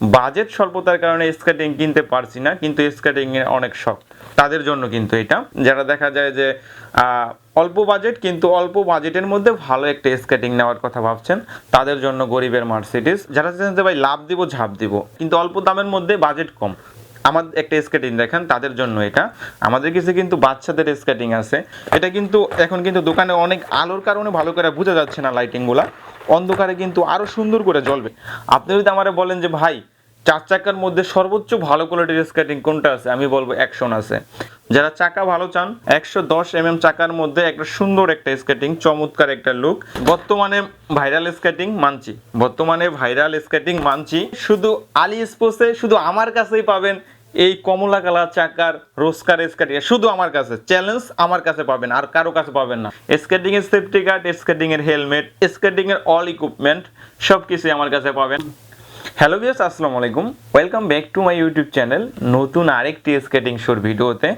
Budget স্বল্পতার কারণে skating কিনতে পারছি না, কিন্তু স্কেটিং এর অনেক শখ। তাদের জন্য কিন্তু এটা। যারা দেখা যায় যে অল্প বাজেট, কিন্তু অল্প বাজেটের মধ্যে ভালো একটা স্কেটিং নেওয়ার কথা ভাবছেন, তাদের জন্য গরিবের মার্সিডিস। যারা চাচ্ছেন যে, ভাই, লাভ দিব, ঝাঁপ দিব। কিন্তু অল্প দামের মধ্যে বাজেট কম। আমাদের একটা স্কেটিং দেখেন, তাদের জন্য এটা। আমাদের কিছু কিন্তু বাচ্চাদের স্কেটিং আছে। এটা কিন্তু এখন কিন্তু দোকানে অনেক আলোর কারণে ভালো করে বোঝা যাচ্ছে না লাইটিংগুলা অন্ধকারে কিন্তু আরও সুন্দর করে জ্বলবে। আপনি যদি আমারে বলেন যে, ভাই চার চাকার মধ্যে সর্বোচ্চ ভালো কোয়ালিটির স্কেটিং কোনটা আছে? আমি বলব অ্যাকশন আছে। যারা চাকা ভালো চান, একশো দশ এম এম চাকার মধ্যে একটা সুন্দর একটা স্কেটিং চমৎকার একটা লুক বর্তমানে ভাইরাল স্কেটিং মানছি। বর্তমানে ভাইরাল স্কেটিং মানছি। শুধু আলি স্পোর্টসে শুধু আমার কাছেই পাবেন এই কমলা কালার চাকার রোজকার স্কেটিং শুধু আমার কাছে চ্যালেঞ্জ আমার কাছে পাবেন, আর কারও কাছে পাবেন না। স্কেটিং এর সেফটি গার্ড স্কেটিং এর হেলমেট স্কেটিং এর অল ইকুইপমেন্ট সব কিছুই আমার কাছে পাবেন। হ্যালো বিয়াস আসসালামু আলাইকুম। Welcome back to my YouTube channel নতুন আরেকটি স্কেটিং শোর ভিডিওতে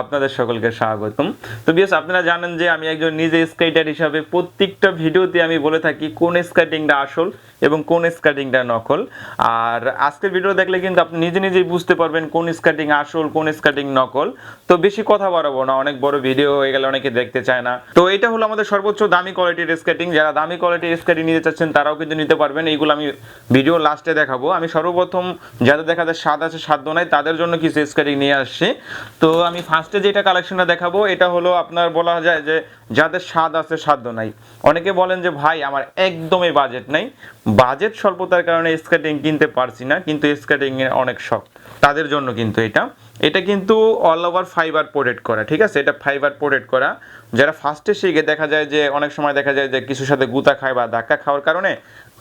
আপনাদের সকলকে স্বাগতম। তো বিয়াস আপনারা জানেন যে আমি একজন নিজে স্কেটার হিসাবে প্রত্যেকটা ভিডিওতে আমি বলে থাকি কোন স্কেটিংটা আসল এবং কোন স্কেটিংটা নকল। আর আজকের ভিডিও দেখলে কিন্তু আপনি নিজে নিজেই বুঝতে পারবেন কোন স্কেটিং আসল, কোন স্কেটিং নকল। তো বেশি কথা বাড়াবো না, অনেক বড় ভিডিও হয়ে গেলে অনেকে দেখতে চায় না। তো এটা হলো আমাদের সর্বোচ্চ দামি কোয়ালিটির স্কেটিং যারা দামি কোয়ালিটির স্কেটিং নিতে চাচ্ছেন, তারাও কিন্তু নিতে পারবেন। এইগুলো আমি ভিডিও লাস্টে দেখাবো। আমি সর্বপ্রথম যাদের দেখা যায় স্বাদ আছে সাধ্য নাই, তাদের জন্য কিছু স্কেটিং নিয়ে আসছি। তো আমি ফার্স্টে যেটা কালেকশনটা দেখাবো, এটা হলো আপনার বলা যায় যে যাদের স্বাদ আছে সাধ্য নাই। অনেকে বলেন যে, ভাই, আমার একদমই বাজেট নাই। বাজেট স্বল্পতার কারণে স্কেটিং কিনতে পারছি না, কিন্তু স্কেটিং এর অনেক শখ। তাদের জন্য কিন্তু এটা। এটা কিন্তু অল ওভার ফাইবার প্রোটেক্ট করা, ঠিক আছে? এটা ফাইবার প্রোটেক্ট করা। যারা ফার্স্টে শিখে, দেখা যায় যে, অনেক সময় দেখা যায় যে, কিছুর সাথে গুতা খায় বা ধাক্কা খাওয়ার কারণে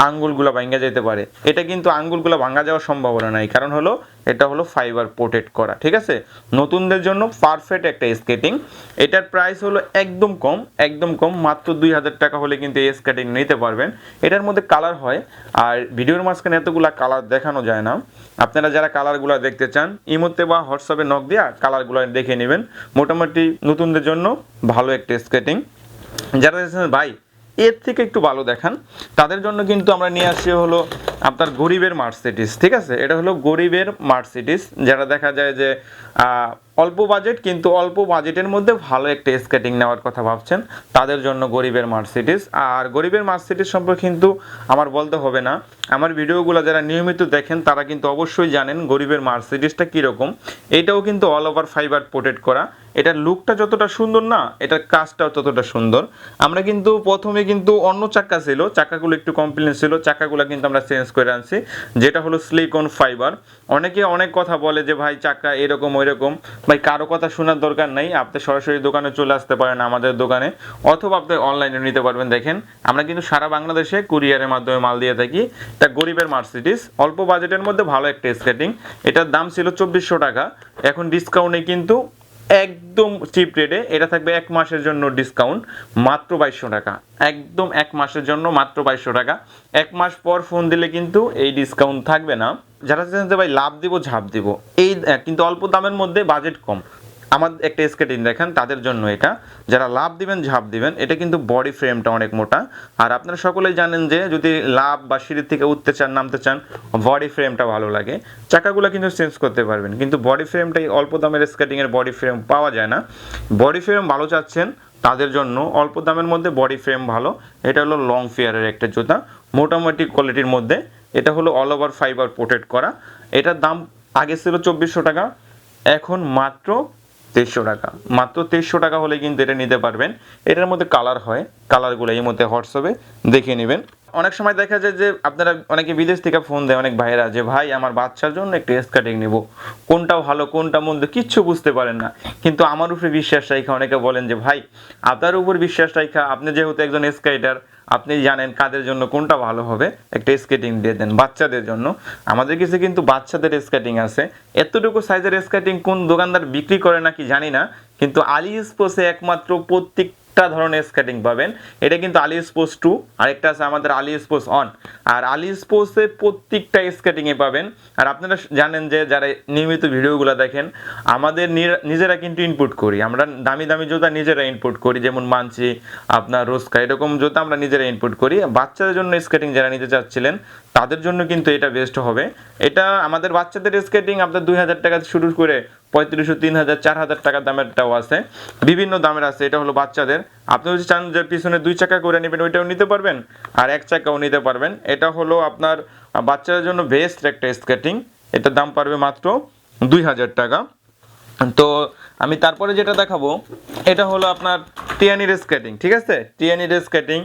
আঙ্গুলগুলো ভাঙ্গা যেতে পারে। এটা কিন্তু আঙ্গুলগুলো ভাঙ্গা যাওয়ার সম্ভাবনা নাই, কারণ হলো এটা হলো ফাইবার প্রোটেক্ট করা, ঠিক আছে? নতুনদের জন্য পারফেক্ট একটা স্কেটিং এটার প্রাইস হলো একদম কম একদম কম, মাত্র দুই হাজার টাকা হলে কিন্তু এই স্কেটিং নিতে পারবেন। এটার মধ্যে কালার হয়, আর ভিডিওর মাঝখানে এতগুলা কালার দেখানো যায় না। আপনারা যারা কালারগুলো দেখতে চান, ইমোতে বা হোয়াটসঅ্যাপে নক দিয়া কালারগুলো দেখে নেবেন। মোটামুটি নতুনদের জন্য ভালো একটা স্কেটিং যারা ভাই এর থেকে একটু ভালো দেখান। তাদের জন্য কিন্তু আমরা নিয়ে আসি হলো আপনার গরিবের মার্সিডিস ঠিক আছে? এটা হলো গরিবের মার্সিডিস যারা দেখা যায় যে অল্প বাজেট, কিন্তু অল্প বাজেটের মধ্যে ভালো একটা স্কেটিং নেওয়ার কথা ভাবছেন। তাদের জন্য গরিবের মার্সিডিস আর গরিবের মার্সিডিস সম্পর্কে কিন্তু আমার বলতে হবে না। আমার ভিডিওগুলো যারা নিয়মিত দেখেন, তারা কিন্তু অবশ্যই জানেন গরিবের মার্সিডিসটা কীরকম। এটাও কিন্তু অল ওভার ফাইবার প্রোটেক্ট করা। এটার লুকটা যতটা সুন্দর না, এটার কাজটাও ততটা সুন্দর। আমরা কিন্তু প্রথমে কিন্তু অন্য চাক্কা ছিল। চাকাগুলো একটু কমপ্লেন ছিল। চাকাগুলো কিন্তু আমরা চেঞ্জ করে আনছি। যেটা হলো সিলিকন ফাইবার অনেকে অনেক কথা বলে যে, ভাই চাকা এরকম, ওইরকম। ভাই, কারও কথা শোনার দরকার নেই। আপনি সরাসরি দোকানে চলে আসতে পারেন আমাদের দোকানে, অথবা আপনি অনলাইনে নিতে পারবেন। দেখেন, আমরা কিন্তু সারা বাংলাদেশে কুরিয়ারের মাধ্যমে মাল দিয়ে থাকি। তা গরিবের মার্সিডিস অল্প বাজেটের মধ্যে ভালো একটা স্কেটিং এটার দাম ছিল চব্বিশশো টাকা। এখন ডিসকাউন্টে কিন্তু একদম চিপ রেটে এটা থাকবে এক মাসের জন্য ডিসকাউন্ট মাত্র বাইশশো টাকা। একদম এক মাসের জন্য মাত্র বাইশশো টাকা। এক মাস পর ফোন দিলে কিন্তু এই ডিসকাউন্ট থাকবে না। যারা চাচ্ছেন যে ভাই লাভ দিব, ঝাঁপ দিব। এই, কিন্তু অল্প দামের মধ্যে বাজেট কম। আমার একটা স্কেটিং দেখেন, তাদের জন্য এটা। যারা লাভ দিবেন, ঝাঁপ দিবেন, এটা কিন্তু বডি ফ্রেমটা অনেক মোটা। আর আপনারা সকলেই জানেন যে, যদি লাভ বা সিঁড়ির থেকে উঠতে চান, নামতে চান বডি ফ্রেমটা ভালো লাগে। চাকাগুলো কিন্তু চেঞ্জ করতে পারবেন। কিন্তু বডি ফ্রেমটাই অল্প দামের স্কেটিংয়ের বডি ফ্রেম পাওয়া যায় না। বডি ফ্রেম ভালো চাচ্ছেন, তাদের জন্য অল্প দামের মধ্যে বডি ফ্রেম ভালো। এটা হলো লং ফেয়ারের একটা জুতা। মোটামুটি কোয়ালিটির মধ্যে। এটা হলো অল ওভার ফাইবার প্রোটেক্ট করা। এটার দাম আগে ছিল চব্বিশশো টাকা। এখন মাত্র তেইশশো টাকা। মাত্র তেইশশো টাকা হলে কিন্তু এটা নিতে পারবেন। এটার মধ্যে কালার হয়। কালারগুলো এই মধ্যে হোয়াটসঅ্যাপে দেখে নেবেন। অনেক সময় দেখা যায় যে আপনারা অনেকে বিদেশ থেকে ফোন দেয়, অনেক ভাইরা যে, ভাই, আমার বাচ্চার জন্য একটু কাটিং নেব। কোনটা ভালো, কোনটা মন্দ কিচ্ছু বুঝতে পারেন না। কিন্তু আমার উপরে বিশ্বাস রাখা অনেকে বলেন যে, ভাই, আপনার উপর বিশ্বাস রাখা আপনি যেহেতু একজন স্কাইটার আপনি জানেন কাদের জন্য কোনটা ভালো হবে, একটা স্কেটিং দিয়ে দেন বাচ্চাদের জন্য। আমাদের কাছে কিন্তু বাচ্চাদের স্কেটিং আছে। এতটুকু সাইজের স্কেটিং কোন দোকানদার বিক্রি করে নাকি জানি না, কিন্তু আলি স্পোর্টসে একমাত্র প্রত্যেক প্রত্যেকটা ধরনের স্কেটিং পাবেন। এটা কিন্তু আলি স্পোর্টস টু আরেকটা আছে আমাদের আলি স্পোর্টস অন আর আলি স্পোর্টসে প্রত্যেকটা স্কেটিংয়ে পাবেন। আর আপনারা জানেন যে যারা নিয়মিত ভিডিওগুলো দেখেন, আমাদের নিজেরা কিন্তু ইনপুট করি। আমরা দামি দামি জুতা নিজেরা ইনপুট করি, যেমন মানছি, আপনার রোস্কা, এরকম জুতা আমরা নিজেরা ইনপুট করি। বাচ্চাদের জন্য স্কেটিং যারা নিতে চাচ্ছিলেন তাদের জন্য কিন্তু এটা বেস্ট হবে। এটা আমাদের বাচ্চাদের স্কেটিং আপনার দুই হাজার টাকা শুরু করে পঁয়ত্রিশশো তিন হাজার, চার হাজার টাকা দামেরটাও আছে। বিভিন্ন দামের আছে, এটা হলো বাচ্চাদের। আপনি যদি চান যে পিছনে দুই চাকা করে নেবেন, ওইটাও নিতে পারবেন। আর এক চাকাও নিতে পারবেন। এটা হলো আপনার বাচ্চাদের জন্য বেস্ট একটা স্কেটিং এটার দাম পারবে মাত্র দুই হাজার টাকা। তো আমি তারপরে যেটা দেখাবো, এটা হলো আপনার টিয়ানির স্কেটিং ঠিক আছে? টিয়ানির স্কেটিং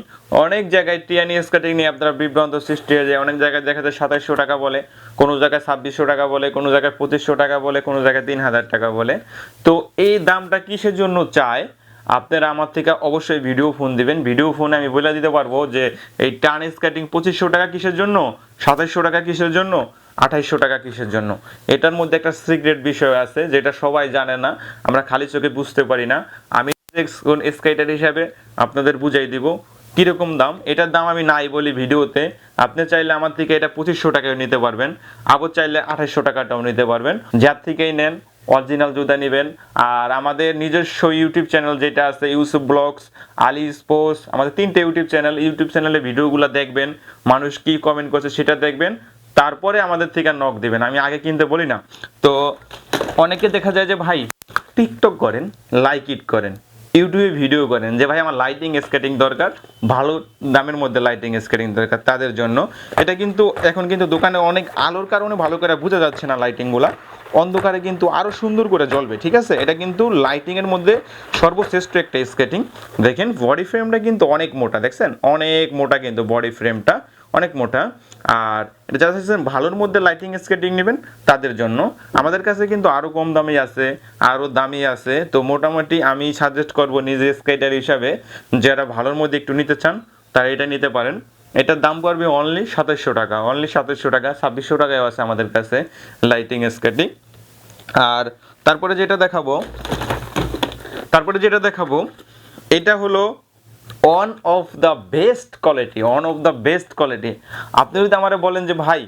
অনেক জায়গায় টিয়ানি স্কেটিং নিয়ে আপনারা বিভ্রান্ত সৃষ্টি হয়ে যায়। অনেক জায়গায় দেখা যায় সাতাইশশো টাকা বলে, কোনো জায়গায় ছাব্বিশশো টাকা বলে, কোনো জায়গায় পঁচিশশো টাকা বলে, কোনো জায়গায় তিন হাজার টাকা বলে। তো এই দামটা কিসের জন্য চায়? আপনারা আমার থেকে অবশ্যই ভিডিও ফোন দিবেন। ভিডিও ফোনে আমি বলে দিতে পারব যে, এই টান স্কেটিং পঁচিশশো টাকা কিসের জন্য? সাতাইশশো টাকা কিসের জন্য? আঠাইশশো টাকা কিসের জন্য? এটার মধ্যে একটা সিক্রেট বিষয় আছে, যেটা সবাই জানে না, আমরা খালি চোখে বুঝতে পারি না। আমি স্কেটার হিসাবে আপনাদের বুঝাই দিব, কীরকম দাম? এটার দাম আমি নাই বলি ভিডিওতে। আপনি চাইলে আমার থেকে এটা পঁচিশশো টাকায় নিতে পারবেন, আবার চাইলে আঠাইশশো টাকাটাও নিতে পারবেন। যার থেকেই নেন অরিজিনাল জুতা নেবেন। আর আমাদের নিজস্ব ইউটিউব চ্যানেল যেটা আছে, ইউসুফ ব্লগস, আলি স্পোর্টস, আমাদের তিনটে ইউটিউব চ্যানেল ইউটিউব চ্যানেলে ভিডিওগুলো দেখবেন। মানুষ কি কমেন্ট করছে সেটা দেখবেন। তারপরে আমাদের থেকে নক দেবেন। আমি আগে কিনতে বলি না। তো অনেকে দেখা যায় যে, ভাই টিকটক করেন লাইক ইট করেন ইউটিউবে ভিডিও করেন যে, ভাই, আমার লাইটিং স্কেটিং দরকার, ভালো দামের মধ্যে লাইটিং স্কেটিং দরকার তাদের জন্য। এটা কিন্তু এখন কিন্তু দোকানে অনেক আলোর কারণে ভালো করে বোঝা যাচ্ছে না লাইটিংগুলা অন্ধকারে কিন্তু আরও সুন্দর করে জ্বলবে, ঠিক আছে? এটা কিন্তু লাইটিংয়ের মধ্যে সর্বশ্রেষ্ঠ একটা স্কেটিং দেখেন বডি ফ্রেমটা কিন্তু অনেক মোটা, দেখছেন? অনেক মোটা কিন্তু বডি ফ্রেমটা অনেক মোটা। আর যারা চাইছেন ভালোর মধ্যে লাইটিং স্কেটিং নেবেন, তাদের জন্য। আমাদের কাছে কিন্তু আরও কম দামি আছে আরও দামি আছে। তো মোটামুটি আমি সাজেস্ট করব নিজে স্কেটার হিসাবে, যারা ভালোর মধ্যে একটু নিতে চান, তারা এটা নিতে পারেন। এটার দাম পড়বে অনলি সাতাশশো টাকা অনলি সাতাশশো টাকা, ছাব্বিশশো টাকায় আছে আমাদের কাছে লাইটিং স্কেটিং আর তারপরে যেটা দেখাবো, তারপরে যেটা দেখাবো, এটা হলো one of the best quality one of the best quality আপনি যদি আমারে বলেন যে, ভাই,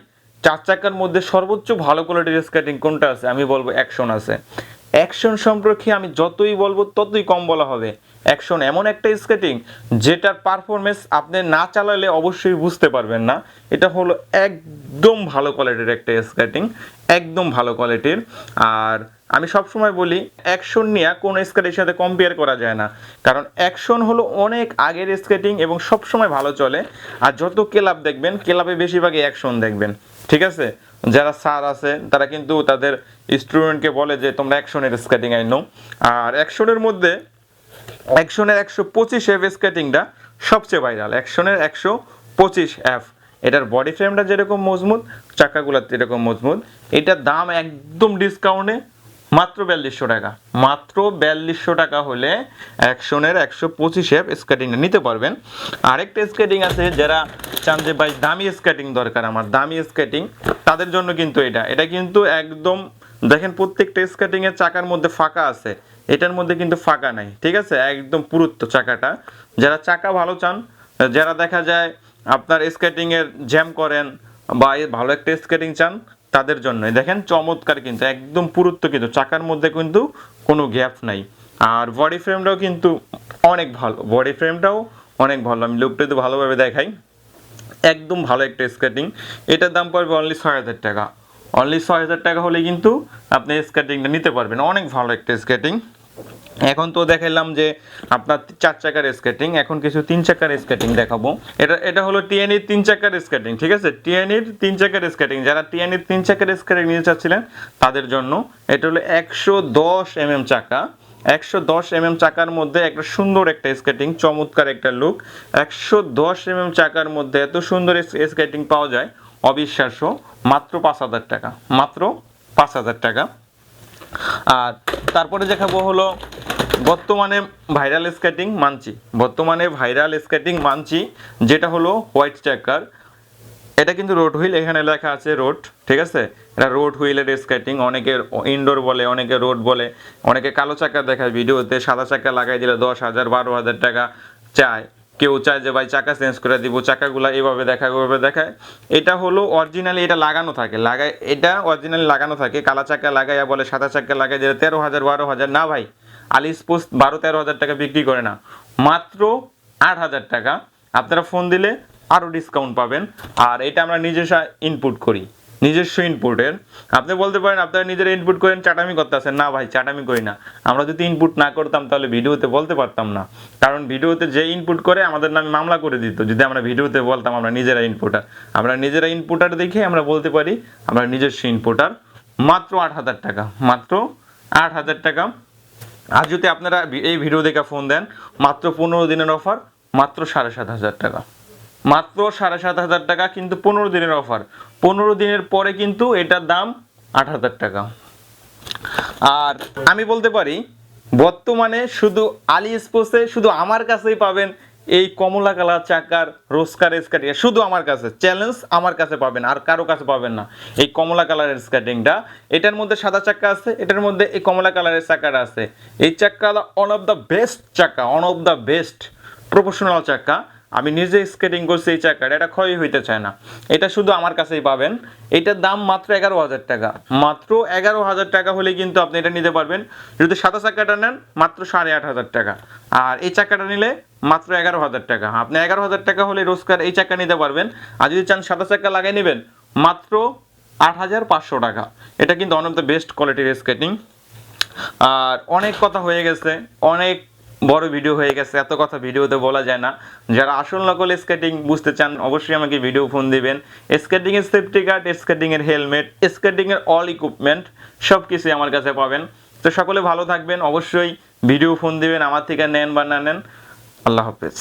চার চাকার মধ্যে সর্বোচ্চ ভালো কোয়ালিটির স্কেটিং কোনটা আছে? আমি বলব অ্যাকশন আছে। অ্যাকশন সম্পর্কে আমি যতই বলব, ততই কম বলা হবে। অ্যাকশন এমন একটা স্কেটিং যেটার পারফরমেন্স আপনি না চালালে অবশ্যই বুঝতে পারবেন না। এটা হলো একদম ভালো কোয়ালিটির একটা স্কেটিং একদম ভালো কোয়ালিটির আর আমি সবসময় বলি অ্যাকশন নিয়ে কোনো স্কেটের সাথে কম্পেয়ার করা যায় না। কারণ অ্যাকশন হলো অনেক আগের স্কেটিং এবং সবসময় ভালো চলে। আর যত ক্লাব দেখবেন, ক্লাবে বেশিরভাগই অ্যাকশন দেখবেন। ঠিক আছে? যারা স্যার আছে, তারা কিন্তু তাদের স্টুডেন্টকে বলে যে, তোমরা অ্যাকশনের স্কেটিং আইনো আর অ্যাকশনের মধ্যে অ্যাকশনের একশো পঁচিশ এফ স্কেটিংটা সবচেয়ে ভাইরাল অ্যাকশনের একশো পঁচিশ এফ এটার বডি ফ্রেমটা যেরকম মজবুত, চাকাগুলো যেরকম মজবুত, এটার দাম একদম ডিসকাউন্টে মাত্র বিয়াল্লিশশো টাকা। মাত্র বিয়াল্লিশশো টাকা হলে অ্যাকশনের একশো পঁচিশ এফ স্কেটিংটা নিতে পারবেন। আরেকটা স্কেটিং আছে, যারা চান যে, ভাই, দামি স্কেটিং দরকার আমার, দামি স্কেটিং তাদের জন্য কিন্তু এটা। এটা কিন্তু একদম, দেখেন প্রত্যেকটা স্কেটিং এর চাকার মধ্যে ফাঁকা আছে। এটার মধ্যে কিন্তু ফাঁকা নাই, ঠিক আছে? একদম পুরুত্ব চাকাটা। যারা চাকা ভালো চান, যারা দেখা যায় আপনার স্কেটিংয়ের জ্যাম করেন বা ভালো একটা স্কেটিং চান তাদের জন্য দেখেন, চমৎকার কিন্তু, একদম পুরুত্ব কিন্তু, চাকার মধ্যে কিন্তু কোনো গ্যাপ নাই। আর বডি ফ্রেমটাও কিন্তু অনেক ভালো বডি ফ্রেমটাও অনেক ভালো। আমি লুকটা তো ভালোভাবে দেখাই। একদম ভালো একটা স্কেটিং এটার দাম পড়বে অনলি ছয় হাজার টাকা। অনলি ছয় হাজার টাকা হলে কিন্তু আপনি স্কেটিংটা নিতে পারবেন। অনেক ভালো একটা স্কেটিং এখন তো দেখাইলাম যে আপনার চার চাকার স্কেটিং এখন কিছু তিন চাকার স্কেটিং দেখাবো। এটা এটা হলো টিএনির তিন চাকার স্কেটিং ঠিক আছে? টিএনির তিন চাকার স্কেটিং যারা টিএনির তিন চাকার স্কেটিং নিতে চাচ্ছিলেন, তাদের জন্য এটা হলো একশো দশ এমএম চাকা। একশো দশ এমএম চাকার মধ্যে একটা সুন্দর একটা স্কেটিং চমৎকার একটা লুক একশো দশ এমএম চাকার মধ্যে এত সুন্দর স্কেটিং পাওয়া যায়, অবিশ্বাস্য। মাত্র পাঁচ হাজার টাকা, মাত্র পাঁচ হাজার টাকা। আর তারপরে দেখাবো হলো বর্তমানে ভাইরাল স্কেটিং মানছি। বর্তমানে ভাইরাল স্কেটিং মানছি, যেটা হলো হোয়াইট চাকার এটা কিন্তু রোড হুইল, এখানে লেখা আছে রোড, ঠিক আছে? এটা রোড হুইলের স্কেটিং অনেকে ইনডোর বলে, অনেকে রোড বলে, অনেকে কালো চাকা দেখায় ভিডিওতে, সাদা চাকা লাগাই দিলে দশ হাজার, বারো হাজার টাকা চায়। কেউ চায় যে, ভাই, চাকা চেঞ্জ করে দিব, চাকাগুলো এভাবে দেখায়, ওভাবে দেখায়। এটা হলো অরিজিনালি এটা লাগানো থাকে, লাগায়, এটা অরিজিনালি লাগানো থাকে, কালা চাকা লাগাইয়া বলে, সাদা চাকা লাগাই দিলে তেরো হাজার, বারো হাজার। না, ভাই আলিস পোস্ট বারো তেরো হাজার টাকা বিক্রি করে না। মাত্র আট হাজার টাকা। আপনারা ফোন দিলে আরও ডিসকাউন্ট পাবেন। আর এটা আমরা নিজস্ব ইনপুট করি। নিজস্ব ইনপুটের আপনি বলতে পারেন, আপনারা নিজেরা ইনপুট করেন, চাটামি করতে আসেন না ভাই, চাটামি করি না। আমরা যদি ইনপুট না করতাম, তাহলে ভিডিওতে বলতে পারতাম না। কারণ ভিডিওতে যে ইনপুট করে, আমাদের নামে মামলা করে দিত। যদি আমরা ভিডিওতে বলতাম, আমরা নিজেরা ইনপুটার আমরা নিজেরা ইনপুটার দেখে আমরা বলতে পারি, আমরা নিজস্ব ইনপুটার মাত্র আট হাজার টাকা। মাত্র আট হাজার টাকা। আর যদি আপনারা এই ভিডিও দেখে ফোন দেন, মাত্র পনেরো দিনের অফার, মাত্র সাড়ে সাত হাজার টাকা। মাত্র সাড়ে সাত হাজার টাকা কিন্তু পনেরো দিনের অফার। পনেরো দিনের পরে কিন্তু এটার দাম আট হাজার টাকা। আর আমি বলতে পারি, বর্তমানে শুধু আলি স্পোর্টসে শুধু আমার কাছেই পাবেন এই কমলা কালার চাকার রোজকার স্কার্টিং শুধু আমার কাছে চ্যালেঞ্জ আমার কাছে পাবেন, আর কারও কাছে পাবেন না। এই কমলা কালারের স্কার্টিংটা এটার মধ্যে সাদা চাকা আছে, এটার মধ্যে এই কমলা কালারের চাকাটা আছে। এই চাকাটা অন অফ দ্য বেস্ট চাকা one of the best professional চাকা। আমি নিজে স্কেটিং করছি এই চাকাটা এটা ক্ষয় হইতে চায় না। এটা শুধু আমার কাছেই পাবেন। এটার দাম মাত্র এগারো হাজার টাকা। মাত্র এগারো হাজার টাকা হলে কিন্তু আপনি এটা নিতে পারবেন। যদি সাদা চাকাটা নেন, মাত্র সাড়ে আট হাজার টাকা। আর এই চাকাটা নিলে মাত্র এগারো হাজার টাকা। আপনি এগারো হাজার টাকা হলে রোজকার এই চাকা নিতে পারবেন। আর যদি চান সাদা চাকা লাগাই নেবেন, মাত্র আট হাজার পাঁচশো টাকা। এটা কিন্তু অন অফ দ্য বেস্ট কোয়ালিটির স্কেটিং আর অনেক কথা হয়ে গেছে। অনেক বড় ভিডিও হয়ে গেছে, এত কথা ভিডিওতে বলা যায় না। যারা আসল নকল স্কেটিং বুঝতে চান, অবশ্যই আমাকে ভিডিও ফোন দিবেন। স্কেটিং এর সেফটি গার্ড স্কেটিং এর হেলমেট স্কেটিং এর অল ইকুইপমেন্ট সব কিছুই আমার কাছে পাবেন। তো সকলে ভালো থাকবেন, অবশ্যই ভিডিও ফোন দিবেন, আমার থেকে নেন বা না নেন। আল্লাহ হাফেজ।